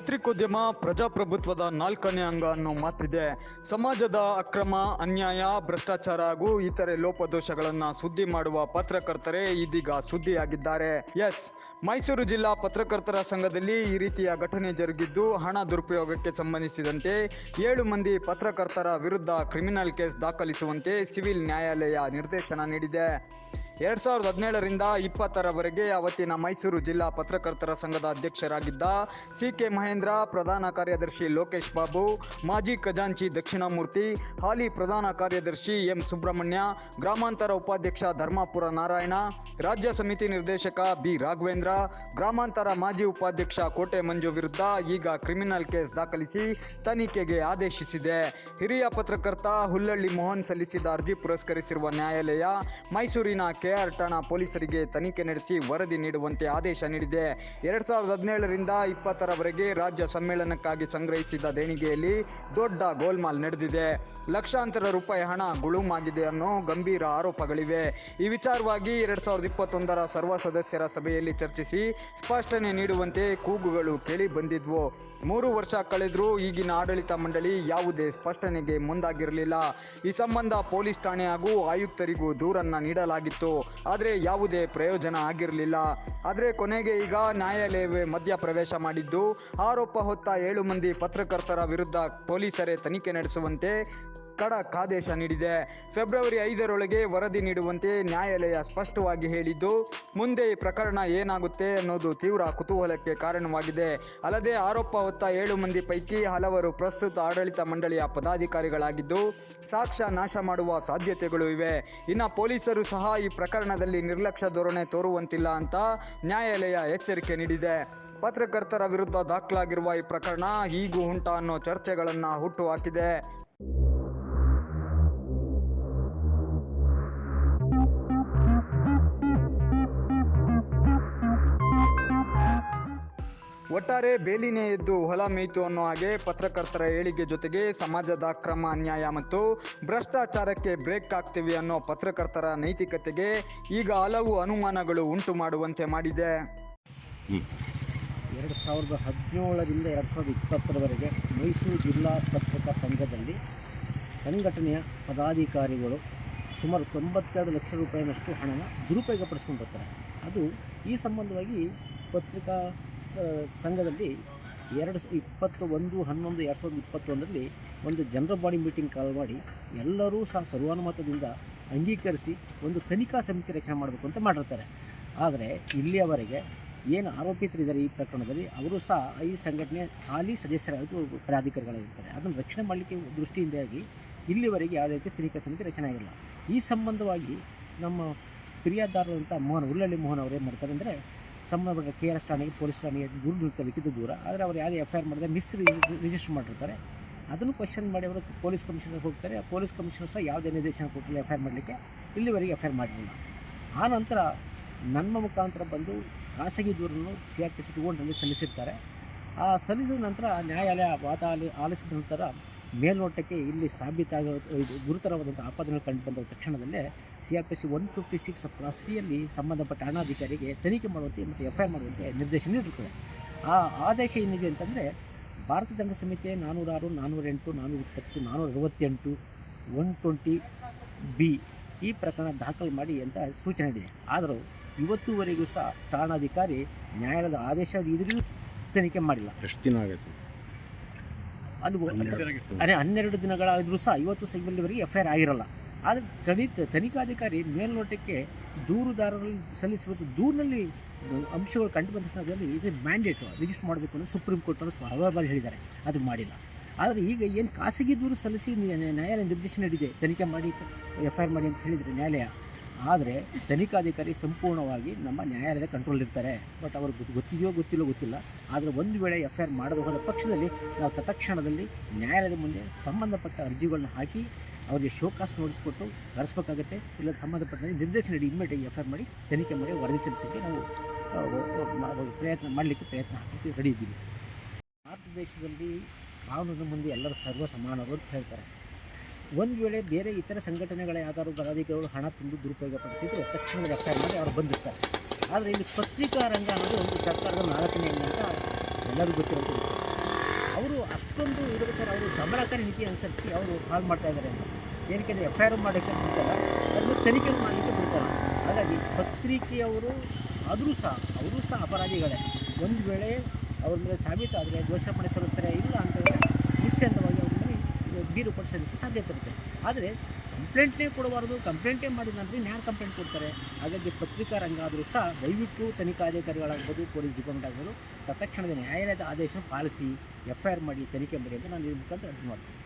ಪತ್ರಿಕೋದ್ಯಮ ಪ್ರಜಾಪ್ರಭುತ್ವದ ನಾಲ್ಕನೇ ಅಂಗ ಅನ್ನೋ ಮಾತಿದೆ. ಸಮಾಜದ ಅಕ್ರಮ, ಅನ್ಯಾಯ, ಭ್ರಷ್ಟಾಚಾರ ಹಾಗೂ ಇತರೆ ಲೋಪದೋಷಗಳನ್ನ ಸುದ್ದಿ ಮಾಡುವ ಪತ್ರಕರ್ತರೇ ಇದೀಗ ಸುದ್ದಿಯಾಗಿದ್ದಾರೆ. ಎಸ್, ಮೈಸೂರು ಜಿಲ್ಲಾ ಪತ್ರಕರ್ತರ ಸಂಘದಲ್ಲಿ ಈ ರೀತಿಯ ಘಟನೆ ಜರುಗಿದ್ದು ಹಣ ದುರುಪಯೋಗಕ್ಕೆ ಸಂಬಂಧಿಸಿದಂತೆ ಏಳು ಮಂದಿ ಪತ್ರಕರ್ತರ ವಿರುದ್ಧ ಕ್ರಿಮಿನಲ್ ಕೇಸ್ ದಾಖಲಿಸುವಂತೆ ಸಿವಿಲ್ ನ್ಯಾಯಾಲಯ ನಿರ್ದೇಶನ ನೀಡಿದೆ. ಎರಡ್ ಸಾವಿರದ ಹದಿನೇಳರಿಂದ ಇಪ್ಪತ್ತರವರೆಗೆ ಅವತ್ತಿನ ಮೈಸೂರು ಜಿಲ್ಲಾ ಪತ್ರಕರ್ತರ ಸಂಘದ ಅಧ್ಯಕ್ಷರಾಗಿದ್ದ ಸಿ ಕೆ ಮಹೇಂದ್ರ, ಪ್ರಧಾನ ಕಾರ್ಯದರ್ಶಿ ಲೋಕೇಶ್ ಬಾಬು, ಮಾಜಿ ಖಜಾಂಚಿ ದಕ್ಷಿಣಾಮೂರ್ತಿ, ಹಾಲಿ ಪ್ರಧಾನ ಕಾರ್ಯದರ್ಶಿ ಎಂ. ಸುಬ್ರಹ್ಮಣ್ಯ, ಗ್ರಾಮಾಂತರ ಉಪಾಧ್ಯಕ್ಷ ಧರ್ಮಾಪುರ ನಾರಾಯಣ, ರಾಜ್ಯ ಸಮಿತಿ ನಿರ್ದೇಶಕ ಬಿ. ರಾಘವೇಂದ್ರ, ಗ್ರಾಮಾಂತರ ಮಾಜಿ ಉಪಾಧ್ಯಕ್ಷ ಕೋಟೆ ಮಂಜು ವಿರುದ್ಧ ಈಗ ಕ್ರಿಮಿನಲ್ ಕೇಸ್ ದಾಖಲಿಸಿ ತನಿಖೆಗೆ ಆದೇಶಿಸಿದೆ. ಹಿರಿಯ ಪತ್ರಕರ್ತ ಹುಲ್ಲಳ್ಳಿ ಮೋಹನ್ ಸಲ್ಲಿಸಿದ ಅರ್ಜಿ ಪುರಸ್ಕರಿಸಿರುವ ನ್ಯಾಯಾಲಯ ಮೈಸೂರಿನ ಕೆಆರ್ ಠಾಣಾ ಪೊಲೀಸರಿಗೆ ತನಿಖೆ ನಡೆಸಿ ವರದಿ ನೀಡುವಂತೆ ಆದೇಶ ನೀಡಿದೆ. ಎರಡ್ ಸಾವಿರದ ಹದಿನೇಳರಿಂದ ಇಪ್ಪತ್ತರವರೆಗೆ ರಾಜ್ಯ ಸಮ್ಮೇಳನಕ್ಕಾಗಿ ಸಂಗ್ರಹಿಸಿದ ದೇಣಿಗೆಯಲ್ಲಿ ದೊಡ್ಡ ಗೋಲ್ಮಾಲ್ ನಡೆದಿದೆ. ಲಕ್ಷಾಂತರ ರೂಪಾಯಿ ಹಣ ಗುಳುಮಾಗಿದೆ ಅನ್ನೋ ಗಂಭೀರ ಆರೋಪಗಳಿವೆ. ಈ ವಿಚಾರವಾಗಿ ಎರಡ್ ಸಾವಿರದ ಇಪ್ಪತ್ತೊಂದರ ಸರ್ವ ಸದಸ್ಯರ ಸಭೆಯಲ್ಲಿ ಚರ್ಚಿಸಿ ಸ್ಪಷ್ಟನೆ ನೀಡುವಂತೆ ಕೂಗುಗಳು ಕೇಳಿ ಬಂದಿದ್ವು. ಮೂರು ವರ್ಷ ಕಳೆದರೂ ಈಗಿನ ಆಡಳಿತ ಮಂಡಳಿ ಯಾವುದೇ ಸ್ಪಷ್ಟನೆಗೆ ಮುಂದಾಗಿರಲಿಲ್ಲ. ಈ ಸಂಬಂಧ ಪೊಲೀಸ್ ಠಾಣೆ ಹಾಗೂ ಆಯುಕ್ತರಿಗೂ ದೂರನ್ನ ನೀಡಲಾಗಿತ್ತು. ಆದರೆ ಯಾವುದೇ ಪ್ರಯೋಜನ ಆಗಿರಲಿಲ್ಲ. ಆದರೆ ಕೊನೆಗೆ ಈಗ ನ್ಯಾಯಾಲಯವೇ ಮಧ್ಯ ಪ್ರವೇಶ ಮಾಡಿದ್ದು. ಆರೋಪ ಹೊತ್ತ ಏಳು ಮಂದಿ ಪತ್ರಕರ್ತರ ವಿರುದ್ಧ ಪೊಲೀಸರೇ ತನಿಖೆ ನಡೆಸುವಂತೆ ಖಡಕ್ ಆದೇಶ ನೀಡಿದೆ. ಫೆಬ್ರವರಿ ಐದರೊಳಗೆ ವರದಿ ನೀಡುವಂತೆ ನ್ಯಾಯಾಲಯ ಸ್ಪಷ್ಟವಾಗಿ ಹೇಳಿದ್ದು, ಮುಂದೆ ಈ ಪ್ರಕರಣ ಏನಾಗುತ್ತೆ ಅನ್ನೋದು ತೀವ್ರ ಕುತೂಹಲಕ್ಕೆ ಕಾರಣವಾಗಿದೆ. ಅಲ್ಲದೆ ಆರೋಪ ಹೊತ್ತ ಏಳು ಮಂದಿ ಪೈಕಿ ಹಲವರು ಪ್ರಸ್ತುತ ಆಡಳಿತ ಮಂಡಳಿಯ ಪದಾಧಿಕಾರಿಗಳಾಗಿದ್ದು, ಸಾಕ್ಷ್ಯ ನಾಶ ಮಾಡುವ ಸಾಧ್ಯತೆಗಳು ಇವೆ. ಇನ್ನು ಪೊಲೀಸರು ಸಹ ಈ ಪ್ರಕರಣದಲ್ಲಿ ನಿರ್ಲಕ್ಷ್ಯ ಧೋರಣೆ ತೋರುವಂತಿಲ್ಲ ಅಂತ ನ್ಯಾಯಾಲಯ ಎಚ್ಚರಿಕೆ ನೀಡಿದೆ. ಪತ್ರಕರ್ತರ ವಿರುದ್ಧ ದಾಖಲಾಗಿರುವ ಈ ಪ್ರಕರಣ ಹೀಗೂ ಉಂಟಾ ಅನ್ನೋ ಚರ್ಚೆಗಳನ್ನು ಹುಟ್ಟುಹಾಕಿದೆ ಒಟ್ಟಾರೆ ಬೇಲಿನೇ ಎದ್ದು ಹೊಲ ಮೇಯ್ತು ಅನ್ನೋ ಹಾಗೆ ಪತ್ರಕರ್ತರ ಏಳಿಗೆ ಜೊತೆಗೆ ಸಮಾಜದ ಅಕ್ರಮ ಅನ್ಯಾಯ ಮತ್ತು ಭ್ರಷ್ಟಾಚಾರಕ್ಕೆ ಬ್ರೇಕ್ ಹಾಕ್ತೀವಿ ಅನ್ನೋ ಪತ್ರಕರ್ತರ ನೈತಿಕತೆಗೆ ಈಗ ಹಲವು ಅನುಮಾನಗಳು ಉಂಟು ಮಾಡುವಂತೆ ಮಾಡಿದೆ. ಎರಡು ಸಾವಿರದ ಹದಿನೇಳರಿಂದ ಎರಡು ಸಾವಿರದ ಇಪ್ಪತ್ತರವರೆಗೆ ಮೈಸೂರು ಜಿಲ್ಲಾ ಪತ್ರಿಕಾ ಸಂಘದಲ್ಲಿ ಸಂಘಟನೆಯ ಪದಾಧಿಕಾರಿಗಳು ಸುಮಾರು ತೊಂಬತ್ತೆರಡು ಲಕ್ಷ ರೂಪಾಯಿನಷ್ಟು ಹಣನ ದುರುಪಯೋಗಪಡಿಸ್ಕೊಂಡು ಬರ್ತಾರೆ. ಅದು ಈ ಸಂಬಂಧವಾಗಿ ಪತ್ರಿಕಾ ಸಂಘದಲ್ಲಿ ಎರಡು ಇಪ್ಪತ್ತು ಒಂದು, ಹನ್ನೊಂದು, ಎರಡು ಸಾವಿರದ ಇಪ್ಪತ್ತೊಂದರಲ್ಲಿ ಒಂದು ಜನರಲ್ ಬಾಡಿ ಮೀಟಿಂಗ್ ಕಾಲ್ ಮಾಡಿ ಎಲ್ಲರೂ ಸಹ ಸರ್ವಾನುಮತದಿಂದ ಅಂಗೀಕರಿಸಿ ಒಂದು ತನಿಖಾ ಸಮಿತಿ ರಚನೆ ಮಾಡಬೇಕು ಅಂತ ಮಾಡಿರ್ತಾರೆ. ಆದರೆ ಇಲ್ಲಿಯವರೆಗೆ ಏನು ಆರೋಪಿತರಿದ್ದಾರೆ ಈ ಪ್ರಕರಣದಲ್ಲಿ, ಅವರು ಸಹ ಈ ಸಂಘಟನೆ ಹಾಲಿ ಸದಸ್ಯರಾಗಿ ಪದಾಧಿಕಾರಿಗಳಾಗಿರ್ತಾರೆ. ಅದನ್ನು ರಕ್ಷಣೆ ಮಾಡಲಿಕ್ಕೆ ದೃಷ್ಟಿಯಿಂದಾಗಿ ಇಲ್ಲಿವರೆಗೆ ಯಾವುದೇ ರೀತಿ ತನಿಖಾ ಸಮಿತಿ ರಚನೆ ಆಗಿಲ್ಲ. ಈ ಸಂಬಂಧವಾಗಿ ನಮ್ಮ ಫಿರ್ಯಾದಾರರಂಥ ಮೋಹನ್, ಉಳ್ಳಳ್ಳಿ ಮೋಹನ್ ಅವರು ಏನು ಮಾಡ್ತಾರೆ ಅಂದರೆ ಸಂಬಂಧಪಟ್ಟ ಕೆ ಆರ್ ಎಸ್ ಠಾಣೆಗೆ ಪೊಲೀಸ್ ಠಾಣೆಗೆ ದೂರ ಲಿಖಿತ ದೂರ. ಆದರೆ ಅವರು ಯಾರು ಎಫ್ ಐ ಆರ್ ಮಾಡಿದೆ ಮಿಸ್ ರಿಜಿಸ್ಟರ್ ಮಾಡಿರ್ತಾರೆ. ಅದನ್ನು ಕ್ವಶನ್ ಮಾಡಿ ಅವರು ಪೊಲೀಸ್ ಕಮಿಷನರ್ಗೆ ಹೋಗ್ತಾರೆ. ಪೊಲೀಸ್ ಕಮಿಷನರ್ ಸಹ ಯಾವುದೇ ನಿರ್ದೇಶನ ಕೊಟ್ಟಿಲ್ಲ ಎಫ್ ಐ ಆರ್ ಮಾಡಲಿಕ್ಕೆ ಇಲ್ಲಿವರೆಗೆ ಎಫ್ ಐ ಆರ್ ಮಾಡಿರಲಿಲ್ಲ. ಆ ನಂತರ ನನ್ನ ಮುಖಾಂತರ ಬಂದು ಖಾಸಗಿ ದೂರನ್ನು ಸಿ ಆರ್ ಪಿ ಸಿ ಟು ಸಲ್ಲಿಸಿರ್ತಾರೆ. ಆ ಸಲ್ಲಿಸಿದ ನಂತರ ನ್ಯಾಯಾಲಯ ವಾದ ಆಲಿ ಆಲಿಸಿದ ನಂತರ ಮೇಲ್ನೋಟಕ್ಕೆ ಇಲ್ಲಿ ಸಾಬೀತಾಗ ಇದು ಗುರುತರವಾದಂಥ ಆಪಾದನೆಗಳು ಕಂಡು ಬಂದ ತಕ್ಷಣದಲ್ಲೇ C R P C one fifty six plus ತ್ರೀಯಲ್ಲಿ ಸಂಬಂಧಪಟ್ಟ ಠಾಣಾಧಿಕಾರಿಗೆ ತನಿಖೆ ಮಾಡುವಂತೆ ಮತ್ತು ಎಫ್ ಐ ಆರ್ ಮಾಡುವಂತೆ ನಿರ್ದೇಶನ ನೀಡುತ್ತದೆ ಆ ಆದೇಶ ಏನಿದೆ ಅಂತಂದರೆ, ಭಾರತ ದಂಡ ಸಂಹಿತೆ ನಾನ್ನೂರಾರು ನಾನ್ನೂರ ಎಂಟು ನಾನ್ನೂರ ಇಪ್ಪತ್ತು ನಾನ್ನೂರ ಅರವತ್ತೆಂಟು ಒನ್ ಟ್ವೆಂಟಿ ಬಿ ಈ ಪ್ರಕರಣ ದಾಖಲು ಮಾಡಿ ಅಂತ ಸೂಚನೆ ಇದೆ ಆದರೂ ಇವತ್ತುವರೆಗೂ ಸಹ ಠಾಣಾಧಿಕಾರಿ ನ್ಯಾಯಾಲಯದ ಆದೇಶ ಇದ್ರೂ ತನಿಖೆ ಮಾಡಿಲ್ಲ. ಎಷ್ಟು ದಿನ ಆಗೈತೆ? ಅದು ಅದೇ ಹನ್ನೆರಡು ದಿನಗಳಾದರೂ ಸಹ ಐವತ್ತು ಸಹ ಅಲ್ಲಿವರೆಗೆ ಎಫ್ ಐ ಆರ್ ಆಗಿರಲ್ಲ. ಆದರೆ ತನಿತ ತನಿಖಾಧಿಕಾರಿ ಮೇಲ್ನೋಟಕ್ಕೆ ದೂರುದಾರರಲ್ಲಿ ಸಲ್ಲಿಸುವ ದೂರಿನಲ್ಲಿ ಅಂಶಗಳು ಕಂಡು ಬಂದ ಸಂದರ್ಭದಲ್ಲಿ ಇದು ಮ್ಯಾಂಡೇಟು ರಿಜಿಸ್ಟರ್ ಮಾಡಬೇಕು ಅಂತ ಸುಪ್ರೀಂ ಕೋರ್ಟನ್ನು ಹಲವಾರು ಬಾರಿ ಹೇಳಿದ್ದಾರೆ. ಅದು ಮಾಡಿಲ್ಲ. ಆದರೆ ಈಗ ಏನು ಖಾಸಗಿ ದೂರು ಸಲ್ಲಿಸಿ ನ್ಯಾಯಾಲಯ ನಿರ್ದೇಶನ ನೀಡಿದೆ ತನಿಖೆ ಮಾಡಿ ಎಫ್ ಐ ಆರ್ ಮಾಡಿ ಅಂತ ಹೇಳಿದರೆ ನ್ಯಾಯಾಲಯ ಆದರೆ ತನಿಖಾಧಿಕಾರಿ ಸಂಪೂರ್ಣವಾಗಿ ನಮ್ಮ ನ್ಯಾಯಾಲಯದ ಕಂಟ್ರೋಲ್ ಇರ್ತಾರೆ. ಬಟ್ ಅವ್ರಿಗೆ ಗೊತ್ತು- ಗೊತ್ತಿದೆಯೋ ಗೊತ್ತಿಲ್ಲೋ ಗೊತ್ತಿಲ್ಲ. ಆದರೆ ಒಂದು ವೇಳೆ ಎಫ್ ಐ ಆರ್ ಪಕ್ಷದಲ್ಲಿ ನಾವು ತತ್ಕ್ಷಣದಲ್ಲಿ ನ್ಯಾಯಾಲಯದ ಮುಂದೆ ಸಂಬಂಧಪಟ್ಟ ಅರ್ಜಿಗಳನ್ನ ಹಾಕಿ ಅವರಿಗೆ ಶೋಕಾಸ್ ನೋಟಿಸ್ ಕೊಟ್ಟು ಕರೆಸ್ಬೇಕಾಗುತ್ತೆ. ಇಲ್ಲ ಸಂಬಂಧಪಟ್ಟ ನಿರ್ದೇಶನ ನೀಡಿ ಇಮ್ಮಿಡಿಯೇಟ್ ಎಫ್ ಐ ಆರ್ ಮಾಡಿ ತನಿಖೆ ಮಾಡಿ ವರದಿ ಸಲ್ಲಿಸೋಕ್ಕೆ ನಾವು ಪ್ರಯತ್ನ ಮಾಡಲಿಕ್ಕೆ ಪ್ರಯತ್ನ ಹಾಕಿ ರೆಡಿ ಇದ್ದೀವಿ. ಭಾರತ ದೇಶದಲ್ಲಿ ಕಾನೂನು ಮುಂದೆ ಎಲ್ಲರೂ ಸರ್ವ ಸಮಾನರು ಅಂತ ಹೇಳ್ತಾರೆ. ಒಂದು ವೇಳೆ ಬೇರೆ ಇತರ ಸಂಘಟನೆಗಳ ಯಾವ್ದಾದ್ರು ಪದಾಧಿಕಾರಿಗಳು ಹಣ ತಿಂದು ದುರುಪಯೋಗಪಡಿಸಿದ್ರೆ ತಕ್ಷಣದ ತಕ್ಷಣ ರಕ್ಷಣೆ ಮಾಡಿ ಅವ್ರು ಬಂಧಿಸ್ತಾರೆ ಆದರೆ ಇಲ್ಲಿ ಪತ್ರಿಕಾ ರಂಗ ಅನ್ನೋದು ಒಂದು ಸರ್ಕಾರದ ನಾಲ್ಕನೇ ಅಂಗ ಅಂತ ಎಲ್ಲರಿಗೂ ಗೊತ್ತಿರೋದು ಅವರು ಅಷ್ಟೊಂದು ಇರಬೇಕಾದ್ರೆ ಅವರು ಗಮನಕಾರಿ ನೀತಿ ಅನುಸರಿಸಿ ಅವರು ಹಾಳು ಮಾಡ್ತಾ ಇದ್ದಾರೆ ಅಂತ. ಏನಕ್ಕೆ ಎಫ್ ಐ ಆರ್ ಮಾಡೋಕ್ಕೆ ಬಿಡ್ತಾರೆ ಅದನ್ನು ತನಿಖೆ ಮಾಡಲಿಕ್ಕೆ ಬಿಡ್ತಾರೆ ಹಾಗಾಗಿ ಪತ್ರಿಕೆಯವರು ಆದರೂ ಸಹ, ಅವರು ಸಹ ಅಪರಾಧಿಗಳೇ. ಒಂದು ವೇಳೆ ಅವ್ರ ಮೇಲೆ ಸಾಬೀತಾದರೆ ದೋಷಾಪಣೆ ಸಲ್ಲಿಸ್ತಾರೆ ಇಲ್ಲ ಅಂತಂದರೆ ನಿಸ್ಸಂದವಾಗಿ ಅವ್ರ ಮೇಲೆ ಬೀರು ಕೊಟ್ಟು ಸಲ್ಲಿಸೋ ಸಾಧ್ಯತೆ ಇರುತ್ತೆ. ಆದರೆ ಕಂಪ್ಲೇಂಟ್ನೇ ಕೊಡಬಾರ್ದು ಕಂಪ್ಲೇಂಟೇ ಮಾಡಿಲ್ಲ ಅಂದರೆ ಯಾರು ಕಂಪ್ಲೇಂಟ್ ಕೊಡ್ತಾರೆ? ಹಾಗಾಗಿ ಪತ್ರಿಕಾ ರಂಗ ಆದರೂ ಸಹ ದಯವಿಟ್ಟು ತನಿಖಾಧಿಕಾರಿಗಳಾಗ್ಬೋದು ಪೊಲೀಸ್ ಡಿಪಾರ್ಟ್ಮೆಂಟ್ ಆಗ್ಬೋದು, ತತ್ಕ್ಷಣದ ನ್ಯಾಯಾಲಯದ ಆದೇಶ ಪಾಲಿಸಿ ಎಫ್ ಐ ಆರ್ ಮಾಡಿ ತನಿಖೆ ಮಾಡಿ ಅಂತ ನಾನು ಈ ಮುಖಾಂತರ ಅರ್ಜಿ ಮಾಡ್ತೀನಿ.